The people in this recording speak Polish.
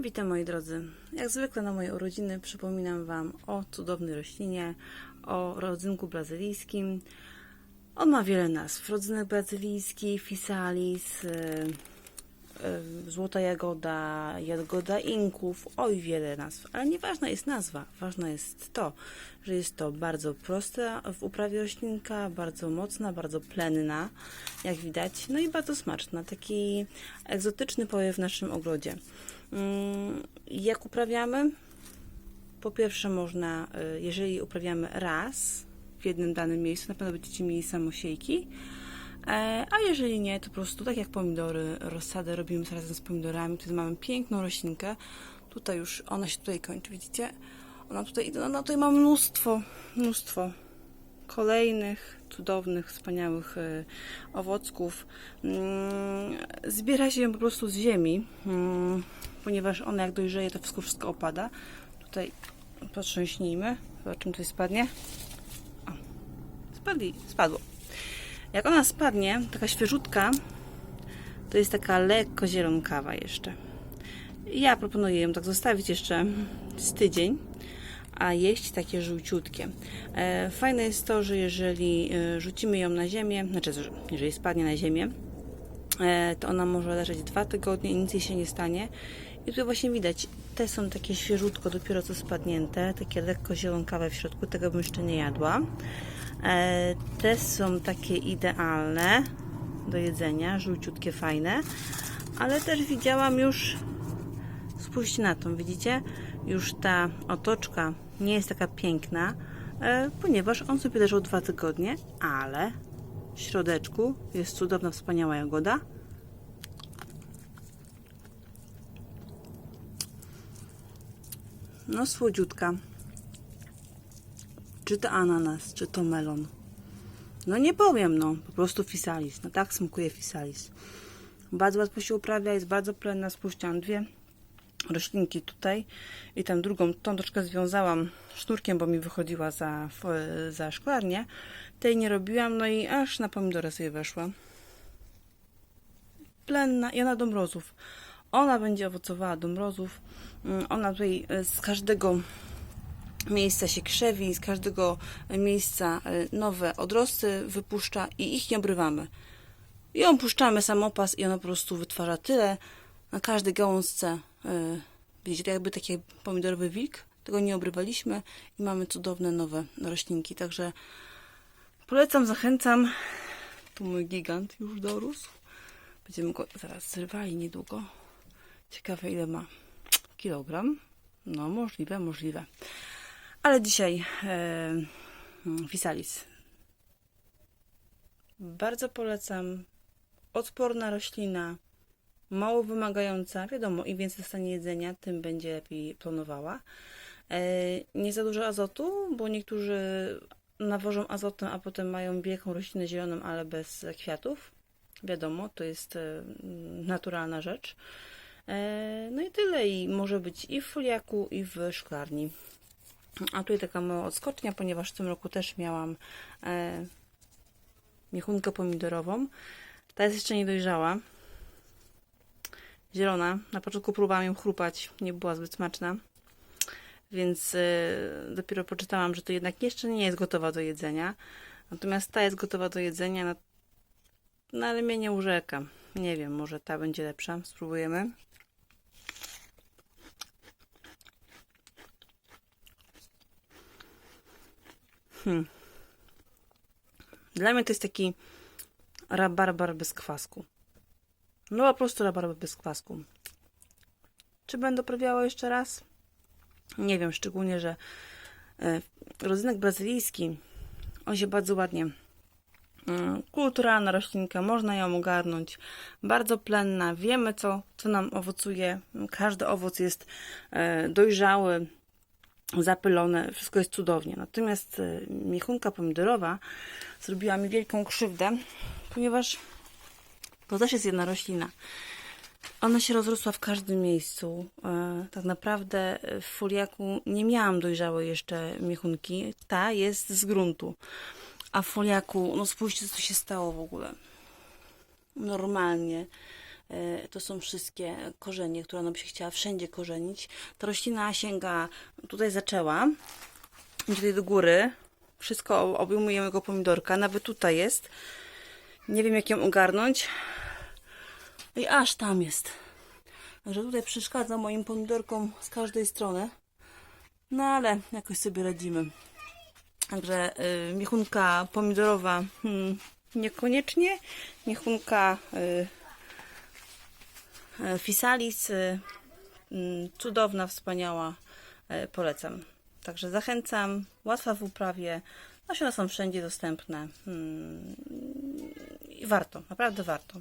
Witam moi drodzy. Jak zwykle na moje urodziny przypominam Wam o cudownej roślinie, o rodzynku brazylijskim. On ma wiele nazw. Rodzynek brazylijski, fisalis, y, y, złota jagoda, jagoda inków, oj wiele nazw. Ale nieważna jest nazwa, ważna jest to, że jest to bardzo prosta w uprawie roślinka, bardzo mocna, bardzo plenna, jak widać, no i bardzo smaczna. Taki egzotyczny powiew w naszym ogrodzie. Mm, Jak uprawiamy? Po pierwsze można, y, jeżeli uprawiamy raz w jednym danym miejscu, na pewno będziecie mieli samosiejki, E, a jeżeli nie, to po prostu tak jak pomidory, rozsadę robimy razem z pomidorami, wtedy mamy piękną roślinkę. Tutaj już, ona się tutaj kończy, widzicie? Ona tutaj, ona tutaj ma mnóstwo, mnóstwo kolejnych cudownych, wspaniałych e, owocków. Mm, Zbiera się ją po prostu z ziemi, mm, ponieważ ona jak dojrzeje, to wszystko, wszystko opada. Tutaj potrząśnijmy, zobaczymy, coś spadnie. O, spadli, spadło. Jak ona spadnie, taka świeżutka, to jest taka lekko zielonkawa jeszcze. Ja proponuję ją tak zostawić jeszcze z tydzień, a jeść takie żółciutkie. E, Fajne jest to, że jeżeli e, rzucimy ją na ziemię, znaczy, że jeżeli spadnie na ziemię, to ona może leżeć dwa tygodnie i nic jej się nie stanie. I tu właśnie widać, te są takie świeżutko, dopiero co spadnięte, takie lekko zielonkawe w środku, tego bym jeszcze nie jadła. E, Te są takie idealne do jedzenia, żółciutkie, fajne, ale też widziałam już, spójrzcie na to, widzicie, już ta otoczka nie jest taka piękna, e, ponieważ on sobie leżał dwa tygodnie, ale w środeczku jest cudowna, wspaniała jagoda. No słodziutka. Czy to ananas, czy to melon? No nie powiem, no. Po prostu fisalis. No tak smakuje fisalis. Bardzo łatwo się uprawia, jest bardzo plenna. Spójrzcie, mam dwie roślinki tutaj i tam drugą, tą troszkę związałam sznurkiem, bo mi wychodziła za, za szklarnię. Tej nie robiłam, no i aż na pomidorę sobie weszła. Plenna i ona do mrozów. Ona będzie owocowała do mrozów. Mm, Ona tutaj e, z każdego miejsca się krzewi, z każdego miejsca e, nowe odrosty wypuszcza i ich nie obrywamy. Ją puszczamy samopas i ona po prostu wytwarza tyle na każdej gałązce. E, Widzicie, jakby taki pomidorowy wilk. Tego nie obrywaliśmy i mamy cudowne nowe roślinki. Także polecam, zachęcam. Tu mój gigant już dorósł. Będziemy go zaraz zrywali niedługo. Ciekawe ile ma kilogram. No możliwe, możliwe. Ale dzisiaj e, Fisalis. Bardzo polecam. Odporna roślina, mało wymagająca. Wiadomo, im więcej dostanie jedzenia, tym będzie lepiej plonowała. E, nie za dużo azotu, bo niektórzy nawożą azotem, a potem mają wielką roślinę zieloną, ale bez kwiatów. Wiadomo, to jest e, naturalna rzecz. E, no i tyle. I może być i w foliaku, i w szklarni. A tutaj taka mała odskocznia, ponieważ w tym roku też miałam miechunkę pomidorową. Ta jest jeszcze niedojrzała. Zielona. Na początku próbowałam ją chrupać, nie była zbyt smaczna. Więc e, dopiero poczytałam, że to jednak jeszcze nie jest gotowa do jedzenia. Natomiast ta jest gotowa do jedzenia, no, no ale mnie nie urzeka. Nie wiem, może ta będzie lepsza. Spróbujemy. Hmm. Dla mnie to jest taki rabarbar bez kwasku. No po prostu rabarbar bez kwasku. Czy będę prawiała jeszcze raz? Nie wiem, szczególnie, że e, rodzynek brazylijski, on się bardzo ładnie mm, kulturalna roślinka, można ją ogarnąć, bardzo plenna, wiemy co, co nam owocuje, każdy owoc jest e, dojrzały, zapylone, wszystko jest cudownie. Natomiast e, miechunka pomidorowa zrobiła mi wielką krzywdę, ponieważ to też jest jedna roślina. Ona się rozrosła w każdym miejscu. E, Tak naprawdę w foliaku nie miałam dojrzałej jeszcze miechunki. Ta jest z gruntu. A w foliaku, no spójrzcie, co się stało w ogóle. Normalnie. E, To są wszystkie korzenie, które ona by się chciała wszędzie korzenić. Ta roślina sięga, tutaj zaczęła, tutaj do góry. Wszystko obejmuje mojego pomidorka, nawet tutaj jest. Nie wiem, jak ją ogarnąć. I aż tam jest. Także tutaj przeszkadza moim pomidorkom z każdej strony. No ale jakoś sobie radzimy. Także y, miechunka pomidorowa hmm, niekoniecznie. Miechunka y, y, fisalis y, mm, cudowna, wspaniała. y, Polecam. Także zachęcam. Łatwa w uprawie. Nasiona są wszędzie dostępne. Hmm, I warto, naprawdę warto.